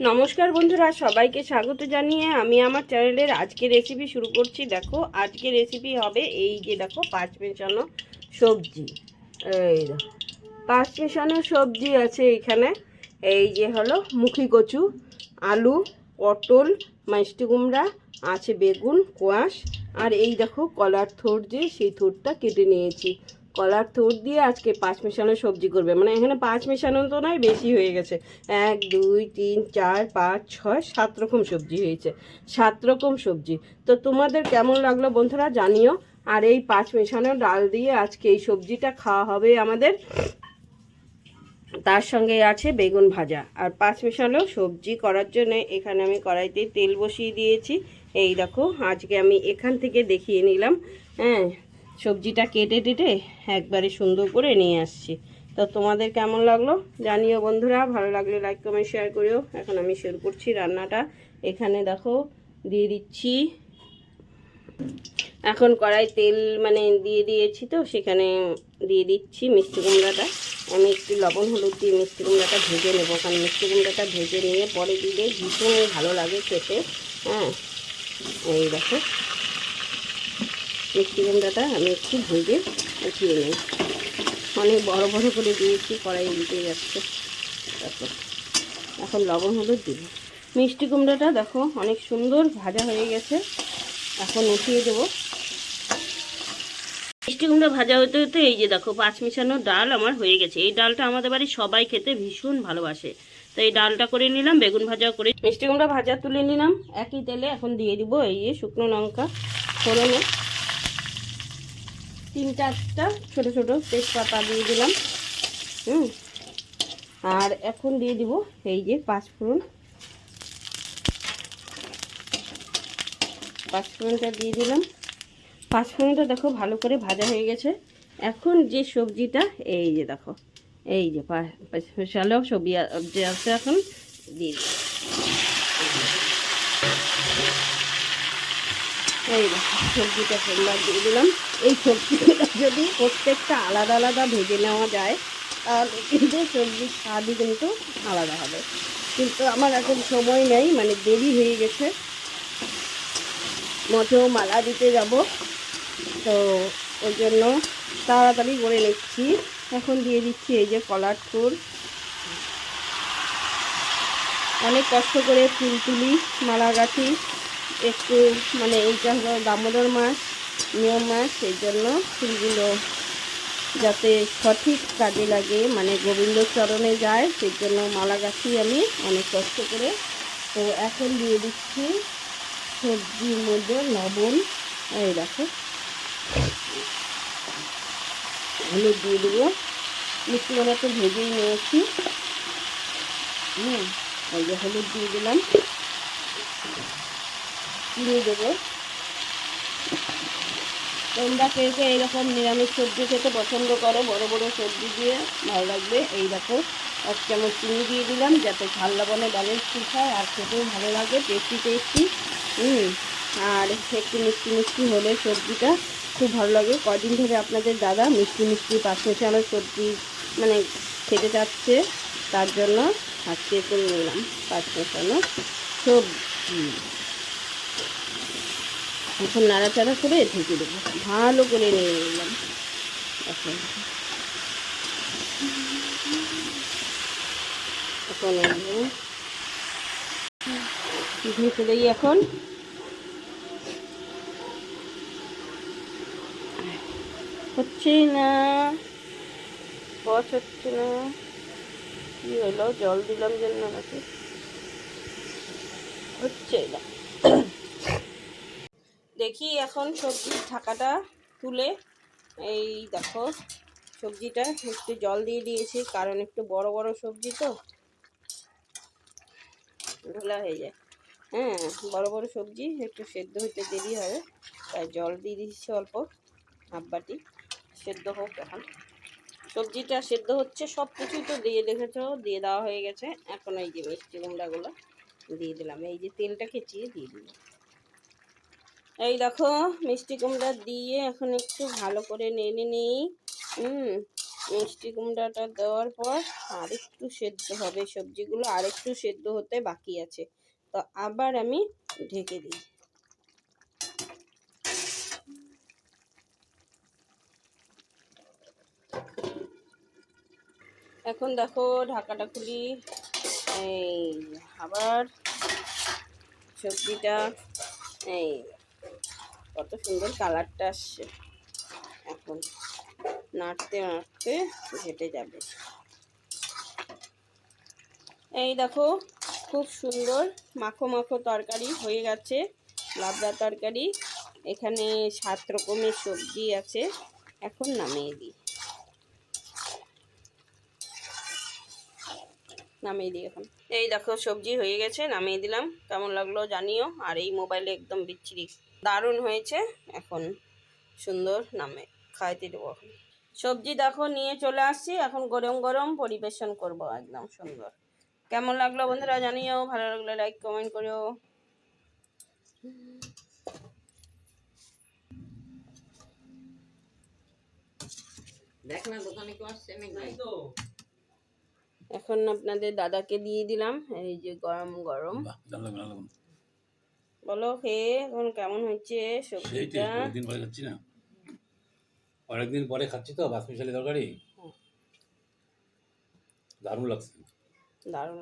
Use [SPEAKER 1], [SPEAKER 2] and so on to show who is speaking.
[SPEAKER 1] নমস্কার বন্ধুরা, সবাইকে স্বাগত জানিয়ে আমি আমার চ্যানেলের আজকে রেসিপি শুরু করছি। দেখো, আজকে রেসিপি হবে এই যে দেখো, পাঁচ মেশানো সবজি। এই পাঁচ মেশানো সবজি আছে এখানে। এই যে হলো মুখি কচু, আলু, পটল মিষ্টি কুমড়া, আছে বেগুন, কোয়াশ। আর এই দেখো, কলার থোর যে সেই থোরটা কেটে নিয়েছি। কলার থোর দিয়ে আজকে পাঁচ মেশানো সবজি করবে। মানে এখানে পাঁচ মেশানো তো নয়, বেশি হয়ে গেছে। এক, দুই, তিন, চার, পাঁচ, ছয়, সাত রকম সবজি হয়েছে। সাত রকম সবজি। তো তোমাদের কেমন লাগল বন্ধুরা জানিও। আর এই পাঁচ মেশানো ডাল দিয়ে আজকে এই সবজিটা খাওয়া হবে আমাদের। তার সঙ্গে আছে বেগুন ভাজা। আর পাঁচ মেশানো সবজি করার জন্য এখানে আমি কড়াইতে তেল বসিয়ে দিয়েছি। এই দেখো, আজকে আমি এখান থেকে দেখিয়ে নিলাম। হ্যাঁ সবজিটা কেটে টেটে একবারে সুন্দর করে নিয়ে আসছি। তো তোমাদের কেমন লাগল জানিও বন্ধুরা, ভালো লাগলে লাইক কমেন্ট শেয়ার করিও। এখন আমি শুরু করছি রান্নাটা। এখানে দেখো দিয়ে দিচ্ছি, এখন কড়াই তেল মানে দিয়ে দিয়েছি তো, সেখানে দিয়ে দিচ্ছি মিষ্টি কুমড়াটা। আমি একটু লবণ, হলুদ দিয়ে মিষ্টি কুমড়াটা ভেজে নেব, কারণ মিষ্টি কুমড়াটা ভেজে নিয়ে পরে দিলে ভীষণ ভালো লাগে খেতে। হ্যাঁ এই দেখো। কুমড়াটা আমি একটু ভেজে উঠিয়ে নিই। অনেক বড় বড় করে দিয়েছি, কড়াই উল্টে যাচ্ছে। তারপর এখন লবণ হলুদ দিব। মিষ্টি কুমড়াটা দেখো, অনেক সুন্দর ভাজা হয়ে গেছে। এখন উঠিয়ে দেবো। মিষ্টি কুমড়া ভাজা হতে হতে এই যে দেখো, পাঁচ মিশানো ডাল আমার হয়ে গেছে। এই ডালটা আমাদের বাড়ির সবাই খেতে ভীষণ ভালোবাসে। তো এই ডালটা করে নিলাম, বেগুন ভাজা করে। মিষ্টি কুমড়া ভাজা তুলে নিলাম। একই তেলে এখন দিয়ে দিব এই যে শুকনো লঙ্কা, ফোড়নে। তিন চারটা ছোট ছোট তেজপাতা দিয়ে দিলাম। হুম। আর এখন দিয়ে দিব এই যে পাঁচফোড়ন। পাঁচফোড়নটা দিয়ে দিলাম। পাঁচফোড়নটা দেখো ভালো করে ভাজা হয়ে গেছে। এখন যে সবজিটা, এই যে দেখো, এই যে স্পেশালও সবজি আছে এখন, দিয়ে দিই এই সবজিটা সোমবার দিয়ে দিলাম। এই সবজিটা যদি প্রত্যেকটা আলাদা আলাদা ভেজে নেওয়া যায়, তাহলে কিন্তু সবজির স্বাদই কিন্তু আলাদা হবে। কিন্তু আমার এখন সময় নেই মানে দেরি হয়ে গেছে। মঠেও মালা দিতে যাব। তো ওই জন্য তাড়াতাড়ি করে নিচ্ছি। এখন দিয়ে দিচ্ছি এই যে কলার ফুল অনেক কষ্ট করে ফুল তুলি মালা গাঁথি একটু মানে এইটা হলো দামোদর মাছ নিয়ম মাছ সেই জন্য ফুলগুলো যাতে সঠিক কাজে লাগে মানে গোবিন্দ চরণে যায়, সেই জন্য মালা গাছি আমি অনেক কষ্ট করে, তো এখন দিয়ে দিচ্ছি সবজির মধ্যে লবণ। এই দেখো। হলুদ দিয়ে দেবো। মিষ্টি মানে তো ভেজেই নিয়েছি। হুম, এই যে হলুদ দিয়ে দিলাম। চিনি দেবো। তোমরা কে কে এইরকম নিরামিষ সবজি খেতে পছন্দ করো, বড় বড় সবজি দিয়ে ভালো লাগবে, এই দেখো, এক চামচ চিনি দিয়ে দিলাম, যাতে ঝাল লবণে ব্যালেন্স ঠিক হয়, আর খেতেও ভালো লাগে টেস্টি টেস্টি হুম, আর একটু মিষ্টি মিষ্টি হলে সবজিটা খুব ভালো লাগে। কদিন ধরে আপনাদের দাদা মিষ্টি মিষ্টি পাঁচ মেশানো সবজি মানে খেতে চাচ্ছে, তার জন্য আজকে করে নিলাম পাঁচ মেশানো সবজি। এখন নাড়াচাড়া করে ঢেকে দেবো। ভালো করে নিয়ে নিলাম। এখন এখন ঢেকে দিই এখন হচ্ছে না, বস হচ্ছে না। কি হলো? জল দিলাম জন্য নাকি। হচ্ছে না। দেখি এখন সবজির ঢাকাটা তুলে, এই দেখো সবজিটা একটু জল দিয়ে দিয়েছি, কারণ একটু বড় বড় সবজি তো। ঢোলা হয়ে যায়। হ্যাঁ বড় বড় সবজি, একটু সেদ্ধ হতে দেরি হবে, তাই জল দিয়ে দিচ্ছি অল্প, হাফ বাটি, সেদ্ধ হোক এখন। সবজিটা সেদ্ধ হচ্ছে সব কিছুই তো দিয়ে দেখেছ, দিয়ে দেওয়া হয়ে গেছে। এখন এই যে মিষ্টি কুমড়াগুলো দিয়ে দিলাম। এই যে তেলটা খেচিয়ে দিয়ে দিলাম। এই দেখো, মিষ্টি কুমড়া দিয়ে এখন একটু ভালো করে নেড়ে নিই। হুম, মিষ্টি কুমড়াটা দেওয়ার পর আরেকটু সেদ্ধ হবে সবজিগুলো, আরেকটু সেদ্ধ হতে বাকি আছে। তো আবার আমি ঢেকে দিই। এখন দেখো, ঢাকাটা খুলি। এই, আবার সবজিটা, এই কত সুন্দর কালারটা আসছে। এখন নাড়তে নাড়তে ঘেটে যাবে। এই দেখো, খুব সুন্দর মাখো মাখো তরকারি হয়ে গেছে, লাবড়া তরকারি। এখানে সাত রকমের সবজি আছে, এখন নামিয়ে দিই। নামিয়ে দিই এখন। এই দেখো, সবজি হয়ে গেছে, নামিয়ে দিলাম। কেমন লাগল জানিও, আর এই মোবাইলে একদম বিচ্ছিরি। দারুণ হয়েছে। এখন সুন্দর নামে খাইতে দেবো এখন। সবজি দেখো নিয়ে চলে আসছি। এখন গরম গরম পরিবেশন করব একদম সুন্দর। কেমন লাগল বন্ধুরা জানিও ভালো লাগলে লাইক কমেন্ট করো
[SPEAKER 2] দেখ না দোকানে কেউ আসছে নাকি?
[SPEAKER 1] এখন আপনাদের দাদাকে দিয়ে দিলাম এই যে গরম গরম
[SPEAKER 3] বাহ দারুণ লাগবে ভালো লাগবে
[SPEAKER 1] বলো খেয়ে এখন কেমন হচ্ছে সবজিটা?
[SPEAKER 3] পরে খাচ্ছি না। অনেকদিন পরে খাচ্ছি তো বাসমতি চালের তরকারি দারুণ লাগছে।
[SPEAKER 1] দারুণ